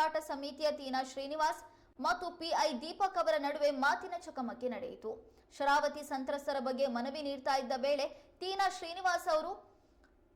ಹೋರಾಟ ಸಮಿತಿಯ ತೀನಾ ಶ್ರೀನಿವಾಸ್ ಮತ್ತು ಪಿಐ ದೀಪಕ್ ಅವರ ನಡುವೆ ಮಾತಿನ ಚಕಮಕಿ ನಡೆಯಿತು. ಶರಾವತಿ ಸಂತ್ರಸ್ತರ ಬಗ್ಗೆ ಮನವಿ ನೀಡ್ತಾ ಇದ್ದ ವೇಳೆ ತೀನಾ ಶ್ರೀನಿವಾಸ್ ಅವರು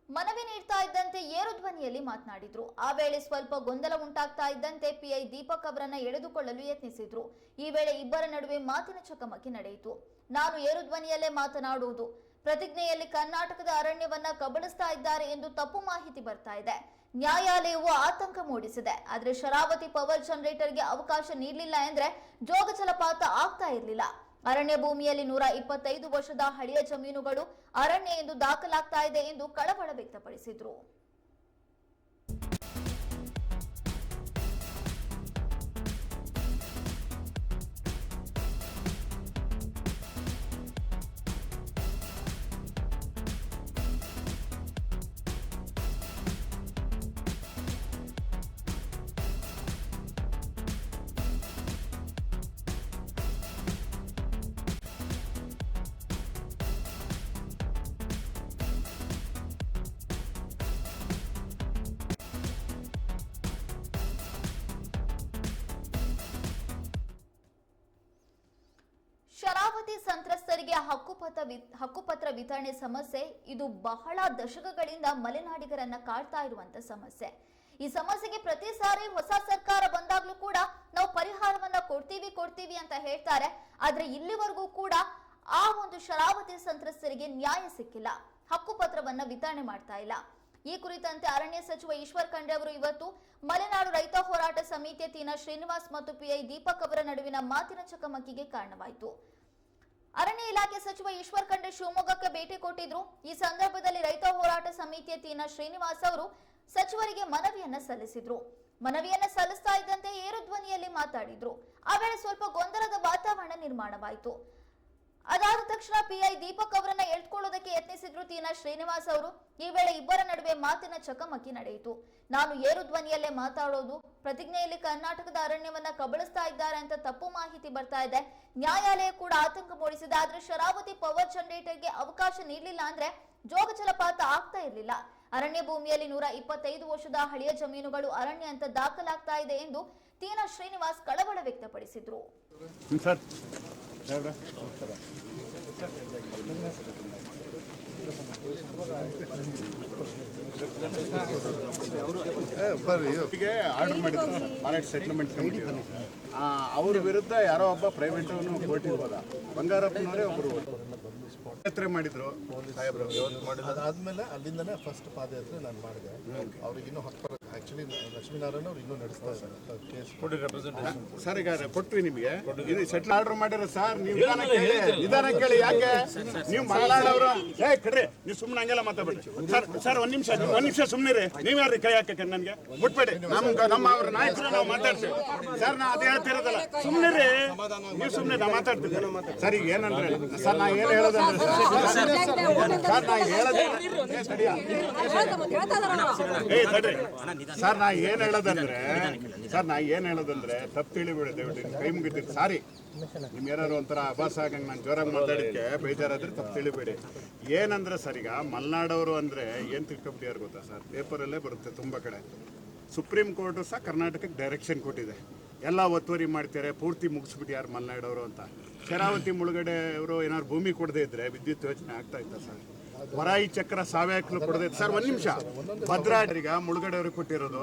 ಮನವಿ ನೀಡ್ತಾ ಇದ್ದಂತೆ ಏರು ಧ್ವನಿಯಲ್ಲಿ ಮಾತನಾಡಿದ್ರು. ಆ ವೇಳೆ ಸ್ವಲ್ಪ ಗೊಂದಲ ಉಂಟಾಗ್ತಾ ಇದ್ದಂತೆ ಪಿಐ ದೀಪಕ್ ಅವರನ್ನ ಎಳೆದುಕೊಳ್ಳಲು ಯತ್ನಿಸಿದ್ರು. ಈ ವೇಳೆ ಇಬ್ಬರ ನಡುವೆ ಮಾತಿನ ಚಕಮಕಿ ನಡೆಯಿತು. ನಾನು ಏರು ಧ್ವನಿಯಲ್ಲೇ ಮಾತನಾಡುವುದು. ಪ್ರತಿಜ್ಞೆಯಲ್ಲಿ ಕರ್ನಾಟಕದ ಅರಣ್ಯವನ್ನ ಕಬಳಿಸ್ತಾ ಇದ್ದಾರೆ ಎಂದು ತಪ್ಪು ಮಾಹಿತಿ ಬರ್ತಾ ಇದೆ. ನ್ಯಾಯಾಲಯವು ಆತಂಕ ಮೂಡಿಸಿದೆ. ಆದ್ರೆ ಶರಾವತಿ ಪವರ್ ಜನರೇಟರ್ಗೆ ಅವಕಾಶ ನೀಡಲಿಲ್ಲ ಎಂದ್ರೆ ಜೋಗ ಜಲಪಾತ ಆಗ್ತಾ ಇರಲಿಲ್ಲ. ಅರಣ್ಯ ಭೂಮಿಯಲ್ಲಿ ನೂರ ಇಪ್ಪತ್ತೈದು ವರ್ಷದ ಹಳೆಯ ಜಮೀನುಗಳು ಅರಣ್ಯ ಎಂದು ದಾಖಲಾಗ್ತಾ ಇದೆ ಎಂದು ಕಳವಳ ವ್ಯಕ್ತಪಡಿಸಿದ್ರು. ಶರಾವತಿ ಸಂತ್ರಸ್ತರಿಗೆ ಹಕ್ಕುಪತ್ರ ಹಕ್ಕುಪತ್ರ ವಿತರಣೆ ಸಮಸ್ಯೆ, ಇದು ಬಹಳ ದಶಕಗಳಿಂದ ಮಲೆನಾಡಿಗರನ್ನ ಕಾಡ್ತಾ ಇರುವಂತ ಸಮಸ್ಯೆ. ಈ ಸಮಸ್ಯೆಗೆ ಪ್ರತಿ ಸಾರಿ ಹೊಸ ಸರ್ಕಾರ ಬಂದಾಗ್ಲೂ ಕೂಡ ನಾವು ಪರಿಹಾರವನ್ನ ಕೊಡ್ತೀವಿ ಕೊಡ್ತೀವಿ ಅಂತ ಹೇಳ್ತಾರೆ. ಆದ್ರೆ ಇಲ್ಲಿವರೆಗೂ ಕೂಡ ಆ ಒಂದು ಶರಾವತಿ ಸಂತ್ರಸ್ತರಿಗೆ ನ್ಯಾಯ ಸಿಕ್ಕಿಲ್ಲ. ಹಕ್ಕುಪತ್ರವನ್ನ ವಿತರಣೆ ಮಾಡ್ತಾ ಇಲ್ಲ. ಈ ಕುರಿತಂತೆ ಅರಣ್ಯ ಸಚಿವ ಈಶ್ವರ್ ಖಂಡ್ರೆ ಅವರು ಇವತ್ತು ಮಲೆನಾಡು ರೈತ ಹೋರಾಟ ಸಮಿತಿಯ ತೀನ ಶ್ರೀನಿವಾಸ್ ಮತ್ತು ಪಿಐ ದೀಪಕ್ ಅವರ ನಡುವಿನ ಮಾತಿನ ಚಕಮಕಿಗೆ ಕಾರಣವಾಯಿತು. ಅರಣ್ಯ ಇಲಾಖೆ ಸಚಿವ ಈಶ್ವರ್ ಖಂಡ್ರೆ ಶಿವಮೊಗ್ಗಕ್ಕೆ ಭೇಟಿ ಕೊಟ್ಟಿದ್ರು. ಈ ಸಂದರ್ಭದಲ್ಲಿ ರೈತ ಹೋರಾಟ ಸಮಿತಿಯ ತೀನ ಶ್ರೀನಿವಾಸ್ ಅವರು ಸಚಿವರಿಗೆ ಮನವಿಯನ್ನ ಸಲ್ಲಿಸಿದ್ರು. ಮನವಿಯನ್ನ ಸಲ್ಲಿಸ್ತಾ ಇದ್ದಂತೆ ಏರುಧ್ವನಿಯಲ್ಲಿ ಮಾತಾಡಿದ್ರು. ಆ ವೇಳೆ ಸ್ವಲ್ಪ ಗೊಂದಲದ ವಾತಾವರಣ ನಿರ್ಮಾಣವಾಯಿತು. ಅದಾದ ತಕ್ಷಣ ಪಿಐ ದೀಪಕ್ ಅವರನ್ನ ಎಳ್ಕೊಳ್ಳೋದಕ್ಕೆ ಯತ್ನಿಸಿದ್ರು ತೀನಾ ಶ್ರೀನಿವಾಸ್ ಅವರು. ಈ ವೇಳೆ ಇಬ್ಬರ ನಡುವೆ ಮಾತಿನ ಚಕಮಕಿ ನಡೆಯಿತು. ನಾನು ಏರು ಧ್ವನಿಯಲ್ಲೇ ಮಾತಾಡೋದು, ಪ್ರತಿಜ್ಞೆಯಲ್ಲಿ ಕರ್ನಾಟಕದ ಅರಣ್ಯವನ್ನ ಕಬಳಿಸ್ತಾ ಇದ್ದಾರೆ ಅಂತ ತಪ್ಪು ಮಾಹಿತಿ ಬರ್ತಾ ಇದೆ. ನ್ಯಾಯಾಲಯ ಕೂಡ ಆತಂಕ ಮೂಡಿಸಿದೆ. ಆದ್ರೆ ಶರಾವತಿ ಪವರ್ ಜನರೇಟರ್ಗೆ ಅವಕಾಶ ನೀಡಲಿಲ್ಲ ಅಂದ್ರೆ ಜೋಗ ಜಲಪಾತ ಆಗ್ತಾ ಇರಲಿಲ್ಲ. ಅರಣ್ಯ ಭೂಮಿಯಲ್ಲಿ ನೂರ ಇಪ್ಪತ್ತೈದು ವರ್ಷದ ಹಳೆಯ ಜಮೀನುಗಳು ಅರಣ್ಯ ಅಂತ ದಾಖಲಾಗ್ತಾ ಇದೆ ಎಂದು ತೀನಾ ಶ್ರೀನಿವಾಸ್ ಕಳವಳ ವ್ಯಕ್ತಪಡಿಸಿದ್ರು. ಒಟ್ಟಿಗೆ ಆರ್ಡರ್ ಮಾಡಿದ್ರು. ಸೆಟ್ಲ್ಮೆಂಟ್ ಕಮಿಟಿ ಅವ್ರ. ವಿರುದ್ಧ ಯಾರೋ ಒಬ್ಬ ಪ್ರೈವೇಟ್ ಕೋರ್ಟಿಗೆ ಹೋದ ಬಂಗಾರಪ್ಪನವರೇ ಒಬ್ಬರು ಯಾತ್ರೆ ಮಾಡಿದ್ರು. ಸಾಹೇಬ್ರು ಅದಾದ್ಮೇಲೆ ಅಲ್ಲಿಂದನೇ ಫಸ್ಟ್ ಪಾದಯಾತ್ರೆ ನಾನು ಮಾಡಿದೆ. ಅವ್ರಿಗಿನ್ನೂ ಹತ್ತು ಆಕ್ಚುಲಿ ಲಕ್ಷ್ಮೀನಾರಾಯಣ ಅವ್ರು ಇನ್ನೂ ನಡೆಸ್ತಾ ಇದ್ದಾರೆ ಕೇಸ್ ಸರ್ ಈಗ ಕೊಟ್ವಿ ನಿಮಗೆ ಇದು ಸೆಟ್ಲ್ ಆರ್ಡರ್ ಮಾಡಿರೋ ಸರ್ ನೀವು ನಿಧಾನ ಕೇಳಿ ನಿಧಾನ ಕೇಳಿ ಯಾಕೆ ನೀವು ಮಲ್ನಾಡವರು ಏ ಕಡ್ರಿ ನೀವು ಸುಮ್ಮನೆ ಹಂಗೆಲ್ಲ ಮಾತಾಡ್ಬೇಡಿ ಸರ್ ಸರ್ ಒಂದ್ ನಿಮಿಷ ಒಂದ್ ನಿಮಿಷ ಸುಮ್ಮನೆ ನೀವು ಯಾರು ಕೈ ಹಾಕಕ್ಕೆ ನನಗೆ ಮುಟ್ಬೇಡಿ ನಮ್ ನಮ್ಮ ಅವ್ರ ನಾಯಕರು ನಾವು ಮಾತಾಡ್ತೀವಿ ಸರ್ ನಾ ಅದೇ ಹೇಳ್ತಿರೋದಲ್ಲ ಸುಮ್ಮನೆ ರೀ ನೀವು ಸುಮ್ಮನೆ ನಾ ಮಾತಾಡ್ತೀನಿ ಸರ್ ಈಗ ಏನಂದ್ರೆ ಸರ್ ನಾ ಏನು ಹೇಳೋದಂದ್ರೆ ಸರ್ ನಾ ಹೇಳೋದೇ ಏ, ತಡಿಯ. ಏ ತಡ್ರಿ ಸರ್ ನಾ ಏನ್ ಹೇಳೋದಂದ್ರೆ ಸರ್ ನಾ ಏನ್ ಹೇಳೋದಂದ್ರೆ ತಪ್ಪು ತಿಳಿಬೇಡಿ ದಯವಿಟ್ಟು ಕೈ ಮುಗಿತೀರಿ. ಸಾರಿ. ನಿಮ್ ಏನಾದ್ರು ಒಂಥರ ಅಭಾಸ ಆಗಂಗ್ ನಾನು ಜೋರಾಗಿ ಮಾತಾಡಕ್ಕೆ ಬೇಜಾರಾದ್ರೆ ತಪ್ಪು ತಿಳಿಬೇಡಿ. ಏನಂದ್ರೆ ಸರ್ ಈಗ ಮಲ್ನಾಡವರು ಅಂದ್ರೆ ಏನ್ ತಿಳ್ಕೊಬಿಟ್ಟಿಯಾರು ಗೊತ್ತಾ ಸರ್? ಪೇಪರಲ್ಲೇ ಬರುತ್ತೆ ತುಂಬಾ ಕಡೆ. ಸುಪ್ರೀಂ ಕೋರ್ಟ್ ಸಹ ಕರ್ನಾಟಕಕ್ಕೆ ಡೈರೆಕ್ಷನ್ ಕೊಟ್ಟಿದೆ. ಎಲ್ಲ ಒತ್ತುವರಿ ಮಾಡ್ತಾರೆ ಪೂರ್ತಿ ಮುಗಿಸ್ಬಿಟ್ಟು ಯಾರು ಮಲ್ನಾಡವರು ಅಂತ. ಶರಾವತಿ ಮುಳುಗಡೆ ಅವರು ಏನಾದ್ರು ಭೂಮಿ ಕೊಡದೇ ಇದ್ರೆ ವಿದ್ಯುತ್ ಯೋಜನೆ ಆಗ್ತಾ ಇತ್ತ ಸರ್? ವರಾಯಿ ಚಕ್ರ ಸಾವ್ಯಾಕ್ಲು ಕೊಡದೆ ಸರ್, ಒಂದ್ ನಿಮಿಷ. ಭದ್ರಾಡ್ರಿಗ ಮುಳುಗಡೆ ಅವ್ರಿಗೆ ಕೊಟ್ಟಿರೋದು.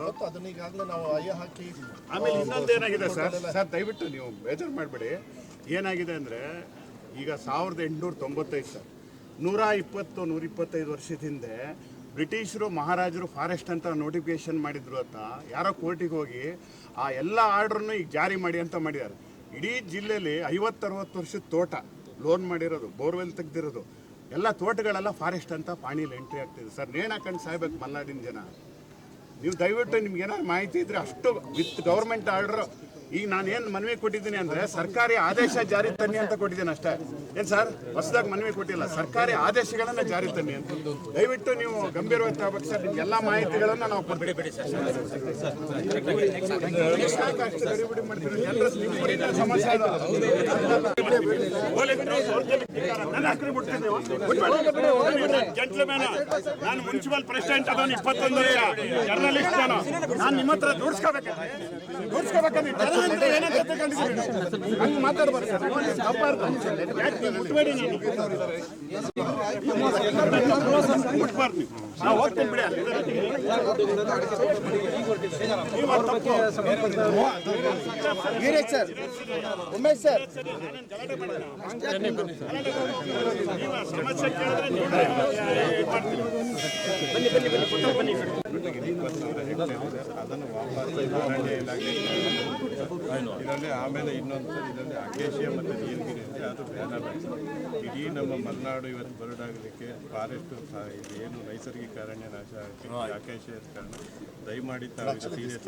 ಆಮೇಲೆ ಇನ್ನೊಂದು ಏನಾಗಿದೆ ಸರ್? ಸರ್, ದಯವಿಟ್ಟು ನೀವು ಬೇಜಾರು ಮಾಡಬೇಡಿ. ಏನಾಗಿದೆ ಅಂದ್ರೆ, ಈಗ ಸಾವಿರದ ಎಂಟುನೂರ ತೊಂಬತ್ತೈದು ಸರ್. ನೂರ ಇಪ್ಪತ್ತು, ನೂರ ಇಪ್ಪತ್ತೈದು ವರ್ಷದ ಹಿಂದೆ ಬ್ರಿಟಿಷರು, ಮಹಾರಾಜರು ಫಾರೆಸ್ಟ್ ಅಂತ ನೋಟಿಫಿಕೇಶನ್ ಮಾಡಿದ್ರು ಅಂತ ಯಾರೋ ಕೋರ್ಟಿಗೆ ಹೋಗಿ ಆ ಎಲ್ಲ ಆರ್ಡ್ರನ್ನು ಈಗ ಜಾರಿ ಮಾಡಿ ಅಂತ ಮಾಡಿದ್ದಾರೆ. ಇಡೀ ಜಿಲ್ಲೆಯಲ್ಲಿ ಐವತ್ತರವತ್ತು ವರ್ಷದ ತೋಟ ಲೋನ್ ಮಾಡಿರೋದು, ಬೋರ್ವೆಲ್ ತೆಗ್ದಿರೋದು. ಎಲ್ಲ ತೋಟಗಳೆಲ್ಲ ಫಾರೆಸ್ಟ್ ಅಂತ ಪಾಣಿಲಿ ಎಂಟ್ರಿ ಆಗ್ತಿದೆ. ಸರ್, ನೇಣು ಹಾಕೊಂಡು ಸಾಯ್ಬೇಕು ಮಲ್ನಾಡಿನ ಜನ. ನೀವು ದಯವಿಟ್ಟು ನಿಮ್ಗೆ ಏನಾದ್ರು ಮಾಹಿತಿ ಇದ್ರೆ ಅಷ್ಟು ವಿತ್ ಗೌರ್ಮೆಂಟ್ ಆರ್ಡರ್ ಈಗ ನಾನು ಏನು ಮನವಿ ಕೊಟ್ಟಿದ್ದೀನಿ ಅಂದ್ರೆ ಸರ್ಕಾರಿ ಆದೇಶ ಜಾರಿ ತನ್ನಿ ಅಂತ ಕೊಟ್ಟಿದ್ದೀನಿ ಅಷ್ಟೇ ಏನ್ ಸರ್ ಹೊಸದಾಗಿ ಮನವಿ ಕೊಟ್ಟಿಲ್ಲ ಸರ್ಕಾರಿ ಆದೇಶಗಳನ್ನ ಜಾರಿ ತನ್ನಿ ಅಂತ ದಯವಿಟ್ಟು ನೀವು ಗಂಭೀರವಾಗಿ ತಗೋಬೇಕು ಸರ್ ನಿಮ್ಗೆಲ್ಲ ಮಾಹಿತಿಗಳನ್ನ ನಾವು ಕೊಡ್ತೀವಿ ಸಮಸ್ಯೆ. ನಾನು ಮುನ್ಸಿಪಲ್ ಪ್ರೆಸಿಡೆಂಟ್ ಅದನ್ನು ಇಪ್ಪತ್ತೊಂದು ಜರ್ನಲಿಸ್ಟ್ ನಾನು ನಾನು ನಿಮ್ಮ ಹತ್ರ ದೂಡ್ಸ್ಕೋಬೇಕು ದೂಡ್ಸ್ಕೋಬೇಕಂದ್ರೆ ವೀರೇಶ್ ಸರ್ ಉಮೇಶ್ ಸರ್ ಸಮಸ್ಯೆ ಕೇಳಿದ್ರೆ ನೀವು ಇದು ಬನ್ನಿ ಅದನ್ನು ವಾಪಸ್ ಇದರಲ್ಲಿ ಆಮೇಲೆ ಇನ್ನೊಂದು ಇದರಲ್ಲಿ ಅಕೇಶಿಯ ಮತ್ತು ನೀಲಗಿರಿ ಅಂದರೆ ಅದು ಬ್ಯಾನರ್ ಇಡೀ ನಮ್ಮ ಮಲೆನಾಡು ಇವತ್ತು ಬರಡಾಗಲಿಕ್ಕೆ ಫಾರೆಸ್ಟ್ ಇದು. ಏನು ನೈಸರ್ಗಿಕ ಅರಣ್ಯ ನಾಶ ಆಗಲಿಕ್ಕೆ ಅಕೇಶಿಯ ಕಾರಣ. ದಯಮಾಡಿ ತಾವು ಸೀರಿಯಸ್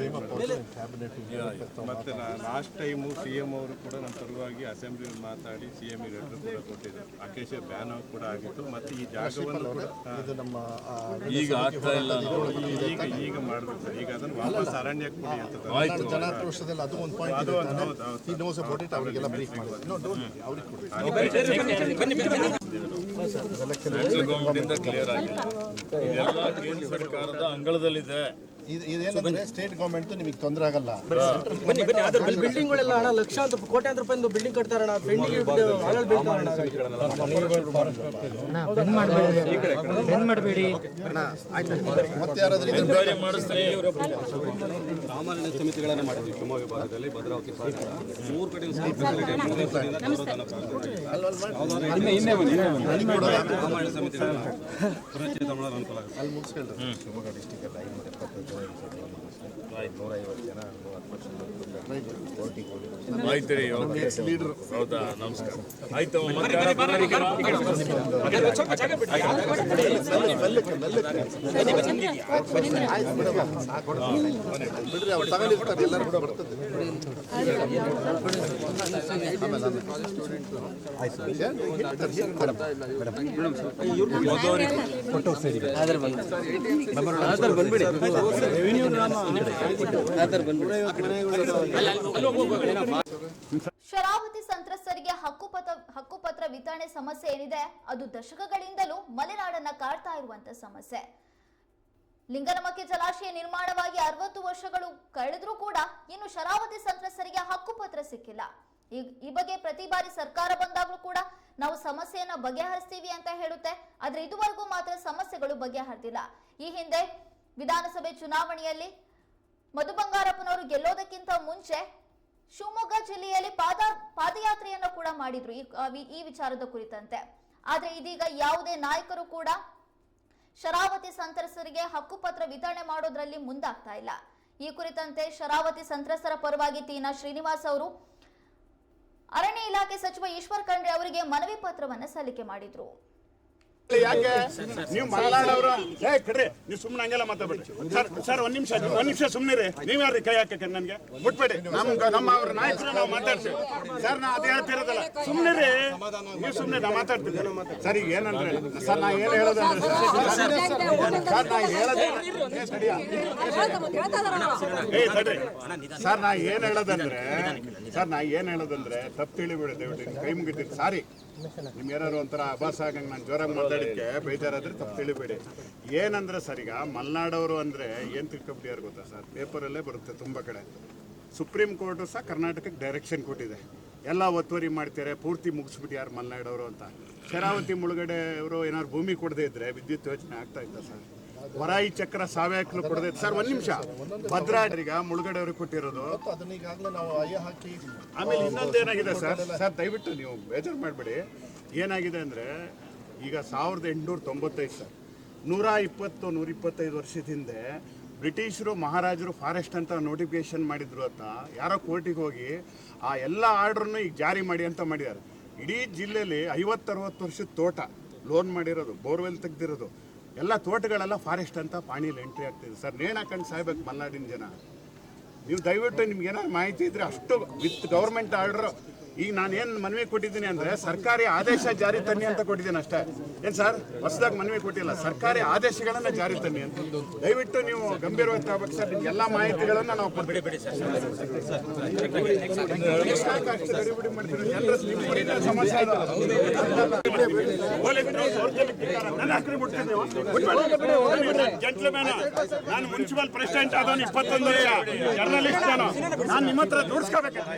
ಮತ್ತೆ ಲಾಸ್ಟ್ ಟೈಮು ಸಿ ಎಂ ಅವರು ಕೂಡ ನಮ್ಮ ಸಲುವಾಗಿ ಅಸೆಂಬ್ಲಿಯಲ್ಲಿ ಮಾತಾಡಿ ಸಿ ಎಂ ಲೆಟರ್ ಕೂಡ ಕೊಟ್ಟಿದ್ದಾರೆ ಅಕೇಶಿಯ ಬ್ಯಾನ್ ಕೂಡ ಆಗಿತ್ತು. ಮತ್ತೆ ಈ ಜಾಗವನ್ನು ಕೂಡ ಈಗ ಈಗ ಈಗ ಮಾಡ್ಬೇಕು. ಈಗ ಅದನ್ನು ವಾಪಸ್ ಅರಣ್ಯಕ್ಕೆ ಕೊಡಿ ಅಂತ ಜನಾಕ್ರೋಶದಲ್ಲಿ ಅದು ಒಂದು ಪಾಯಿಂಟ್ ಈ ನೋಸ್ ಅಬೌಟ್ ಇಟ್ ಅವರಿಗೆಲ್ಲ ಬ್ರೀಫ್ ಮಾಡಿ. ನೋ ಡೋಂಟ್ ಅವ್ರಿಗೆ ಕೊಡಿ. ಇಂದ ಕ್ಲಿಯರ್ ಆಗಿದೆ. ಇದೆಲ್ಲ ಕೇಂದ್ರ ಸರ್ಕಾರದ ಅಂಗಳದಲ್ಲಿದೆ. ಇದೇನಂದ್ರೆ ಸ್ಟೇಟ್ ಗೌರ್ಮೆಂಟ್ ನಿಮಗೆ ತೊಂದರೆ ಆಗಲ್ಲ. ಬನ್ನಿ ಬನ್ನಿ ಅದ್ರ ಲಕ್ಷ ಹಣ ಲಕ್ಷಾಂತರ ಕೋಟ್ಯಾಂತರ ರೂಪಾಯಿ ಬಿಲ್ಡಿಂಗ್ ಕಟ್ತಾರಣ ಬೆಂಡಿಗೆ ಆಳಲ್ ಬೀಳ್ತಾರಣ ಮತ್ತೆ ಯಾರಾದ್ರೂ ಸಾಮಾನ್ಯ ಸಮಿತಿಗಳನ್ನು ಮಾಡಿದ್ವಿ. ಶಿವಮೊಗ್ಗ ಭಾಗದಲ್ಲಿ ಭದ್ರಾವತಿ ಮೂರು ಕಡೆ ರಾಮಾಯಣ ಸಮಿತಿಗಳನ್ನು ಅನುಕೂಲ ಆಗುತ್ತೆ. ಅಲ್ಲಿ ಮುಗಿಸ್ಕೊಳ್ರಿ ಶಿವಮೊಗ್ಗ ಡಿಸ್ಟಿಕ್ ಅಲ್ಲಿ ಐನೂರ ಎಪ್ಪತ್ತೈದು. Thank you. ನೂರೈವತ್ತು ಜನ ಹೌದಾ? ನಮಸ್ಕಾರ. ಆಯ್ತು ಮತ್ತೆ ಯಾರಾದ್ರು ಶರಾವತಿ ಸಂತ್ರಸ್ತರಿಗೆ ಹಕ್ಕುಪತ್ರ ಹಕ್ಕುಪತ್ರ ವಿತರಣೆ ಸಮಸ್ಯೆ ಏನಿದೆ, ಅದು ದಶಕಗಳಿಂದಲೂ ಮಲೆನಾಡನ್ನ ಕಾಡ್ತಾ ಇರುವಂತ ಸಮಸ್ಯೆ. ಲಿಂಗನಮಕ್ಕೆ ಜಲಾಶಯ ನಿರ್ಮಾಣವಾಗಿ ಅರವತ್ತು ವರ್ಷಗಳು ಕಳೆದ್ರೂ ಕೂಡ ಇನ್ನು ಶರಾವತಿ ಸಂತ್ರಸ್ತರಿಗೆ ಹಕ್ಕುಪತ್ರ ಸಿಕ್ಕಿಲ್ಲ. ಈ ಬಗ್ಗೆ ಪ್ರತಿ ಬಾರಿ ಸರ್ಕಾರ ಬಂದಾಗಲೂ ಕೂಡ ನಾವು ಸಮಸ್ಯೆಯನ್ನ ಬಗೆಹರಿಸ್ತೀವಿ ಅಂತ ಹೇಳುತ್ತೆ. ಆದ್ರೆ ಇದುವರೆಗೂ ಮಾತ್ರ ಸಮಸ್ಯೆಗಳು ಬಗೆಹರಿದಿಲ್ಲ. ಈ ಹಿಂದೆ ವಿಧಾನಸಭೆ ಚುನಾವಣೆಯಲ್ಲಿ ಮಧು ಬಂಗಾರಪ್ಪನವರು ಗೆಲ್ಲೋದಕ್ಕಿಂತ ಮುಂಚೆ ಶಿವಮೊಗ್ಗ ಜಿಲ್ಲೆಯಲ್ಲಿ ಪಾದ, ಪಾದಯಾತ್ರೆಯನ್ನು ಕೂಡ ಮಾಡಿದ್ರು ಈ ವಿಚಾರದ ಕುರಿತಂತೆ. ಆದರೆ ಇದೀಗ ಯಾವುದೇ ನಾಯಕರು ಕೂಡ ಶರಾವತಿ ಸಂತ್ರಸ್ತರಿಗೆ ಹಕ್ಕುಪತ್ರ ವಿತರಣೆ ಮಾಡೋದ್ರಲ್ಲಿ ಮುಂದಾಗ್ತಾ ಇಲ್ಲ. ಈ ಕುರಿತಂತೆ ಶರಾವತಿ ಸಂತ್ರಸ್ತರ ಪರವಾಗಿ ತೀನಾ ಶ್ರೀನಿವಾಸ್ ಅವರು ಅರಣ್ಯ ಇಲಾಖೆ ಸಚಿವ ಈಶ್ವರ್ ಖಂಡ್ರೆ ಅವರಿಗೆ ಮನವಿ ಪತ್ರವನ್ನು ಸಲ್ಲಿಕೆ ಮಾಡಿದ್ರು. ಯಾಕೆ? ನೀವು ಮಲ್ನಾಡವರು ಏ ಕಡ್ರಿ ನೀವು ಸುಮ್ಮನೆ ಹಂಗೆಲ್ಲ ಮಾತಾಡ್ಬೇಡಿ. ಸರ್ ಸರ್ ಒಂದ್ ನಿಮಿಷ ಒಂದ್ ನಿಮಿಷ ಸುಮ್ಮನೆ ನೀವ್ ಯಾರ್ರಿ ಕೈ ಹಾಕಕ್ಕೆ ನನಗೆ? ಮುಟ್ಬೇಡಿ. ನಮ್ ನಮ್ಮ ಅವ್ರ ನಾಯಕರು ನಾವು ಮಾತಾಡ್ತೀವಿ. ಸರ್ ನಾ ಅದೇ ಹೇಳ್ತಿರೋದಲ್ಲ ಸುಮ್ಮನೆ ರೀ ನೀವು ಸುಮ್ಮನೆ ನಾ ಮಾತಾಡ್ತಿದ್ದೆ ಸರ್ ಈಗ ಏನಂದ್ರೆ ಸರ್ ನಾ ಏನು ಹೇಳೋದಂದ್ರೆ ಸರ್ ನಾ ಹೇಳೋದೇ ಏ, ತಡ್ರಿ. ಸರ್ ನಾ ಏನ್ ಹೇಳೋದಂದ್ರೆ ಸರ್ ನಾ ಏನ್ ಹೇಳೋದಂದ್ರೆ ತಪ್ಪು ತಿಳಿಬೇಡಿ ಕೈ ಮುಗಿತೀನಿ. ಸಾರಿ. ನಿಮ್ಗೆ ಏನಾದ್ರು ಒಂಥರ ಅಭಾಸ ಆಗಂಗೆ ನಾನು ಜೋರಾಗಿ ಮಾತಾಡಕ್ಕೆ ಬೇಜಾರಾದ್ರೆ ತಪ್ಪು ತಿಳಿಬೇಡಿ. ಏನಂದ್ರೆ ಸರ್ ಈಗ ಮಲ್ನಾಡವರು ಅಂದ್ರೆ ಏನ್ ತಿಳ್ಕೊಬಿಟ್ಟಿಯಾರು ಗೊತ್ತಾ ಸರ್? ಪೇಪರಲ್ಲೇ ಬರುತ್ತೆ ತುಂಬಾ ಕಡೆ. ಸುಪ್ರೀಂ ಕೋರ್ಟು ಸಹ ಕರ್ನಾಟಕಕ್ಕೆ ಡೈರೆಕ್ಷನ್ ಕೊಟ್ಟಿದೆ. ಎಲ್ಲ ಒತ್ತುವರಿ ಮಾಡ್ತಾರೆ ಪೂರ್ತಿ ಮುಗಿಸ್ಬಿಟ್ಟಿಯಾರು ಮಲ್ನಾಡವರು ಅಂತ. ಶರಾವತಿ ಮುಳುಗಡೆ ಅವರು ಏನಾದ್ರು ಭೂಮಿ ಕೊಡದೇ ಇದ್ರೆ, ವಿದ್ಯುತ್ ಯೋಜನೆ ಆಗ್ತಾ ಇದ್ದ ಸರ್? ವರಾಯಿ ಚಕ್ರ ಸಾವ್ಯಾಕ್ಲು ಕೊಡದೆ ಸರ್, ಒಂದ್ ನಿಮಿಷ. ಭದ್ರಾಡ್ರಿಗ ಮುಳುಗಡೆ ಅವ್ರಿಗೆ ಕೊಟ್ಟಿರೋದು. ಆಮೇಲೆ ಇನ್ನೊಂದು ಏನಾಗಿದೆ ಸರ್? ಸರ್, ದಯವಿಟ್ಟು ನೀವು ಬೇಜಾರು ಮಾಡಬೇಡಿ. ಏನಾಗಿದೆ ಅಂದರೆ ಈಗ ಸಾವಿರದ ಎಂಟುನೂರ ತೊಂಬತ್ತೈದು ಸರ್. ನೂರ ಇಪ್ಪತ್ತು, ನೂರ ಇಪ್ಪತ್ತೈದು ವರ್ಷದ ಹಿಂದೆ ಬ್ರಿಟಿಷರು, ಮಹಾರಾಜರು ಫಾರೆಸ್ಟ್ ಅಂತ ನೋಟಿಫಿಕೇಶನ್ ಮಾಡಿದ್ರು ಅಂತ ಯಾರೋ ಕೋರ್ಟಿಗೆ ಹೋಗಿ ಆ ಎಲ್ಲ ಆರ್ಡ್ರನ್ನು ಈಗ ಜಾರಿ ಮಾಡಿ ಅಂತ ಮಾಡಿದ್ದಾರೆ. ಇಡೀ ಜಿಲ್ಲೆಯಲ್ಲಿ ಐವತ್ತರವತ್ತು ವರ್ಷದ ತೋಟ, ಲೋನ್ ಮಾಡಿರೋದು, ಬೋರ್ವೆಲ್ ತೆಗ್ದಿರೋದು, ಎಲ್ಲ ತೋಟಗಳೆಲ್ಲ ಫಾರೆಸ್ಟ್ ಅಂತ ಪಾಣಿಯಲ್ಲಿ ಎಂಟ್ರಿ ಆಗ್ತಿದೆ. ಸರ್, ನೇಣು ಹಾಕೊಂಡು ಸಾಯ್ಬೇಕು ಮಲ್ನಾಡಿನ ಜನ. ನೀವು ದಯವಿಟ್ಟು ನಿಮ್ಗೆ ಏನಾದ್ರು ಮಾಹಿತಿ ಇದ್ರೆ ಅಷ್ಟು ವಿತ್ ಗೌರ್ಮೆಂಟ್ ಆರ್ಡರ್ ಈಗ ನಾನು ಏನು ಮನವಿ ಕೊಟ್ಟಿದ್ದೀನಿ ಅಂದ್ರೆ ಸರ್ಕಾರಿ ಆದೇಶ ಜಾರಿ ತನ್ನಿ ಅಂತ ಕೊಟ್ಟಿದ್ದೀನಿ ಅಷ್ಟೇ ಏನ್ ಸರ್ ಹೊಸದಾಗಿ ಮನವಿ ಕೊಟ್ಟಿಲ್ಲ ಸರ್ಕಾರಿ ಆದೇಶಗಳನ್ನ ಜಾರಿ ತನ್ನಿ ಅಂತ ದಯವಿಟ್ಟು ನೀವು ಗಂಭೀರವಾಗಿ ತಗೋಬೇಕು ಸರ್ ನಿಮ್ಗೆ ಎಲ್ಲಾ ಮಾಹಿತಿಗಳನ್ನ ನಾವು ಕೊಡ್ತೀವಿ ಎಷ್ಟಾಯ್ತು ಅಷ್ಟು ಗಡಿಬಿಡಿ ಮಾಡ್ತೀರಿ? ಎಲ್ರ ನಿಮ್ಮ ಕಡೆಯಿಂದ ಸಮಸ್ಯೆ ಇದೆ. ಹೋಗ್ಲಿ ಬಿಡು, ದೌರ್ಜನ್ಯಕ್ಕೆ ಬಿಟ್ಟಾರ. ನನ್ನ ಬಿಡ್ತೀನಿ ನೀವು. ಬಿಟ್ಬಿಡಿ. ನಾನು ಮುನ್ಸಿಪಲ್ ಪ್ರೆಸಿಡೆಂಟ್ ಆದವನು ಇಪ್ಪತ್ತೊಂದು ವರ್ಷ ಜರ್ನಲಿಸ್ಟ್ ನಾನು ನಾನು ನಿಮ್ಮ ಹತ್ರ ದುಡ್ಸ್ಕೋಬೇಕು